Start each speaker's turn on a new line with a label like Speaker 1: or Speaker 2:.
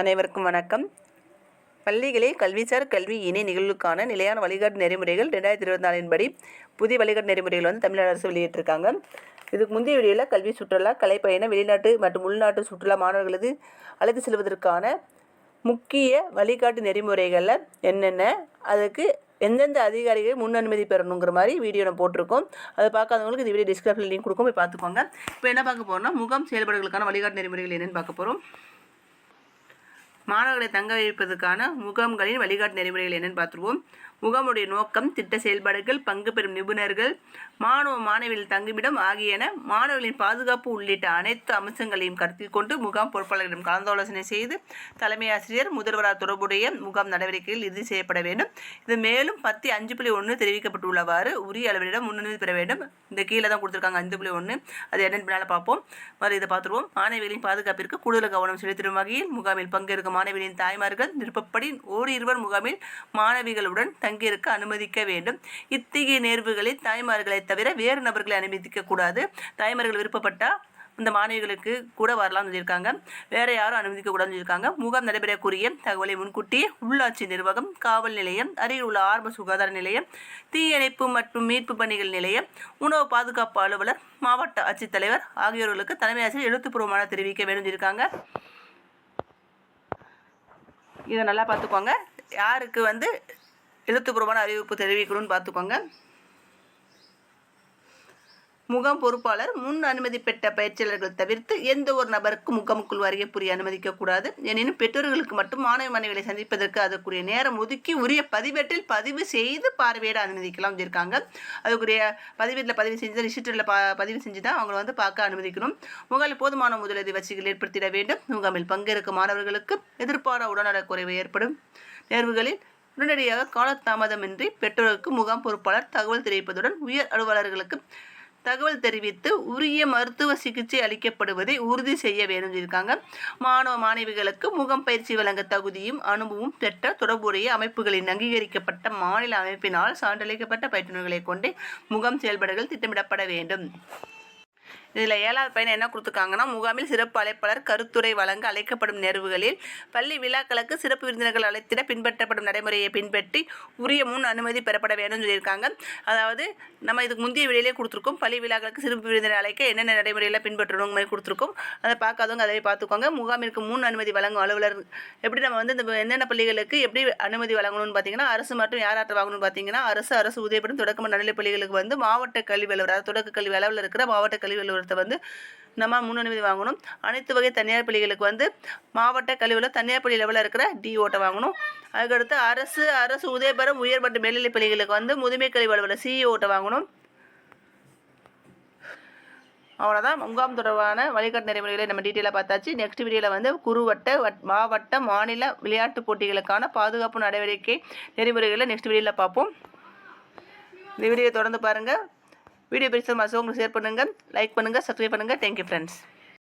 Speaker 1: அனைவருக்கும் வணக்கம். பள்ளிகளில் கல்விசார் கல்வி இணை நிகழ்வுக்கான நிலையான வழிகாட்டு நெறிமுறைகள் ரெண்டாயிரத்தி இருபத்தி நாலின் படி புதிய வழிகாட்டு நெறிமுறைகள் வந்து தமிழ்நாடு அரசு வெளியிட்டிருக்காங்க. இதுக்கு முந்தைய வீடியோவில் கல்வி சுற்றுலா கலைப்பயணம் வெளிநாட்டு மற்றும் உள்நாட்டு சுற்றுலா மாணவர்களது அழைத்து செல்வதற்கான முக்கிய வழிகாட்டு நெறிமுறைகளில் என்னென்ன அதுக்கு எந்தெந்த அதிகாரிகள் முன் அனுமதி பெறணுங்கிற மாதிரி வீடியோ நான் போட்டிருக்கோம். அதை பார்க்காதவங்களுக்கு இந்த வீடியோ டிஸ்கிரிப்ஷன் லிங்க் கொடுக்கும் போய் பார்த்துக்கோங்க. இப்போ என்ன பார்க்க போகிறோம்னா முகாம் செயல்பாடுகளுக்கான வழிகாட்டு நெறிமுறைகள் என்னென்னு பார்க்க போகிறோம் மாணவர்களை தங்க வைப்பதற்கான முகாம்களின் வழிகாட்டு நெறிமுறைகள் என்னென்னு பார்த்துருவோம். முகாமுடைய நோக்கம் திட்ட செயல்பாடுகள் பங்கு பெறும் நிபுணர்கள் மாணவ மாணவியில் தங்குமிடம் ஆகியன மாணவர்களின் பாதுகாப்பு உள்ளிட்ட அனைத்து அம்சங்களையும் கருத்தில் கொண்டு முகாம் பொறுப்பாளர்களிடம் கலந்தாலோசனை செய்து தலைமை ஆசிரியர் முதல்வரால் தொடர்புடைய முகாம் நடவடிக்கைகள் இறுதி செய்யப்பட வேண்டும். இது மேலும் பத்து அஞ்சு புள்ளி ஒன்று தெரிவிக்கப்பட்டுள்ளவாறு உரிய அளவிடம் முன்னுரிமை பெற வேண்டும். இந்த கீழே தான் கொடுத்துருக்காங்க அஞ்சு புள்ளி ஒன்று அது என்னென்னு பின்னால் பார்ப்போம். இதை பார்த்துருவோம். மாணவிகளின் பாதுகாப்பிற்கு கூடுதல் கவனம் செலுத்திடும் வகையில் முகாமில் பங்கேற்கும் மாணவிகளின் தாய்மார்கள் விருப்பப்படி ஓரிருவர் முகாமில் மாணவிகளுடன் தங்கியிருக்க அனுமதிக்க வேண்டும். இத்தகைய நேர்வுகளில் தாய்மார்களை தவிர வேறு நபர்களை அனுமதிக்க கூடாது. தாய்மார்கள் விருப்பப்பட்டால் இந்த மாணவிகளுக்கு கூட வரலாம்னு சொல்லியிருக்காங்க. வேறு யாரும் அனுமதிக்க கூடாதுன்னு சொல்லியிருக்காங்க. முகாம் நடைபெறக்கூடிய தகவலை முன்கூட்டியே உள்ளாட்சி நிர்வாகம் காவல் நிலையம் அருகில் உள்ள ஆரம்ப சுகாதார நிலையம் தீயணைப்பு மற்றும் மீட்பு பணிகள் நிலையம் உணவு பாதுகாப்பு அலுவலர் மாவட்ட ஆட்சித்தலைவர் ஆகியோர்களுக்கு தலைமை ஆசிரியர் எழுத்துப்பூர்வமான தெரிவிக்க வேண்டும் சொல்லியிருக்காங்க. இதை நல்லா பார்த்துக்கோங்க. யாருக்கு வந்து எழுத்துப்பூர்வமான அறிவிப்பு தெரிவிக்கணும்னு பார்த்துக்கோங்க. முகாம் பொறுப்பாளர் முன் அனுமதி பெற்ற பயிற்சியாளர்கள் தவிர்த்து எந்த ஒரு நபருக்கும் முகாமுக்குள் வருகை புரிய அனுமதிக்கக்கூடாது எனினும் பெற்றோர்களுக்கு மட்டும் மாணவ மாணவிகளை சந்திப்பதற்கு அதற்குரிய நேரம் ஒதுக்கி உரிய பதிவேட்டில் பதிவு செய்து பார்வையிட அனுமதிக்கலாம் இருக்காங்க அதுக்குரிய பதிவேட்டில் பதிவு செஞ்சு ரிஜிஸ்டரில் பதிவு செஞ்சு தான் அவங்களை வந்து பார்க்க அனுமதிக்கணும். முகாமில் போதுமான முதலுதவி வசதிகள் ஏற்படுத்திட வேண்டும். முகாமில் பங்கேற்கும் மாணவர்களுக்கு எதிர்பாரா உடல்நலக் குறைவு ஏற்படும். தேர்வுகளில் உடனடியாக காலதாமதமின்றி பெற்றோருக்கு முகாம் பொறுப்பாளர் தகவல் தெரிவிப்பதுடன் உயர் அலுவலர்களுக்கு தகவல் தெரிவித்து உரிய மருத்துவ சிகிச்சை அளிக்கப்படுவதை உறுதி செய்ய வேண்டும் இருக்காங்க மாணவ மாணவிகளுக்கு முகம் பயிற்சி வழங்க தகுதியும் அனுபவம் பெற்ற தொடர்புடைய அமைப்புகளின் அங்கீகரிக்கப்பட்ட மாநில அமைப்பினால் சான்றளிக்கப்பட்ட பயிற்றுநர்களை கொண்டே முகம் செயல்பாடுகள் திட்டமிடப்பட வேண்டும். இதில் ஏழாவது பையன் என்ன கொடுத்துருக்காங்கன்னா முகாமில் சிறப்பு அழைப்பாளர் கருத்துரை வழங்க அழைக்கப்படும் நேர்வுகளில் பள்ளி விழாக்களுக்கு சிறப்பு விருந்தினர்கள் அழைத்திட பின்பற்றப்படும் நடைமுறையை பின்பற்றி உரிய முன் அனுமதி பெறப்பட வேண்டும் சொல்லியிருக்காங்க. அதாவது நம்ம இதுக்கு முந்தைய விலையிலே கொடுத்துருக்கோம். பள்ளி விழாக்களுக்கு சிறப்பு விருந்தினர் அழைக்க என்னென்ன நடைமுறையில் பின்பற்றணும் மாதிரி கொடுத்துருக்கோம். அதை பார்க்காதவங்க அதை பார்த்துக்கோங்க. முகாமிற்கு முன் அனுமதி வழங்கும் அலுவலர் எப்படி நம்ம வந்து இந்த என்னென்ன பள்ளிகளுக்கு எப்படி அனுமதி வழங்கணும்னு பார்த்தீங்கன்னா அரசு மற்றும் யாராட்ட வாங்கணும்னு பார்த்தீங்கன்னா அரசு அரசு உதவிப்படும் தொடக்க நடுநிலை பள்ளிகளுக்கு வந்து மாவட்ட கல்வி அலுவலர் தொடக்க கல்வி அளவில் இருக்கிற மாவட்ட கல்வி அலுவலர் நிறுவனத்தை வந்து நம்ம முன்னுரிமை வாங்கணும். அனைத்து வகை தனியார் பள்ளிகளுக்கு வந்து மாவட்ட கல்வியில் தனியார் பள்ளி லெவலில் இருக்கிற டிஓட்டை வாங்கணும். அதுக்கடுத்து அரசு அரசு உதயபெறும் உயர் மற்றும் மேல்நிலை பள்ளிகளுக்கு வந்து முதுமை கல்வி அலுவலர் சிஇஓட்டை வாங்கணும். அவ்வளோதான் முகாம் தொடர்பான வழிகாட்டு நெறிமுறைகளை நம்ம டீட்டெயிலாக பார்த்தாச்சு. நெக்ஸ்ட் வீடியோவில் வந்து குறுவட்ட வட் மாவட்ட மாநில விளையாட்டு போட்டிகளுக்கான பாதுகாப்பு நடவடிக்கை நெறிமுறைகளை நெக்ஸ்ட் வீடியோவில் பார்ப்போம். இந்த வீடியோ தொடர்ந்து பாருங்கள் வீடியோ பிடிச்ச மாதம் உங்களுக்கு ஷேர் பண்ணுங்கள் லைக் பண்ணுங்கள் சப்ஸ்கிரைப் பண்ணுங்கள் தேங்க்யூ ஃப்ரெண்ட்ஸ்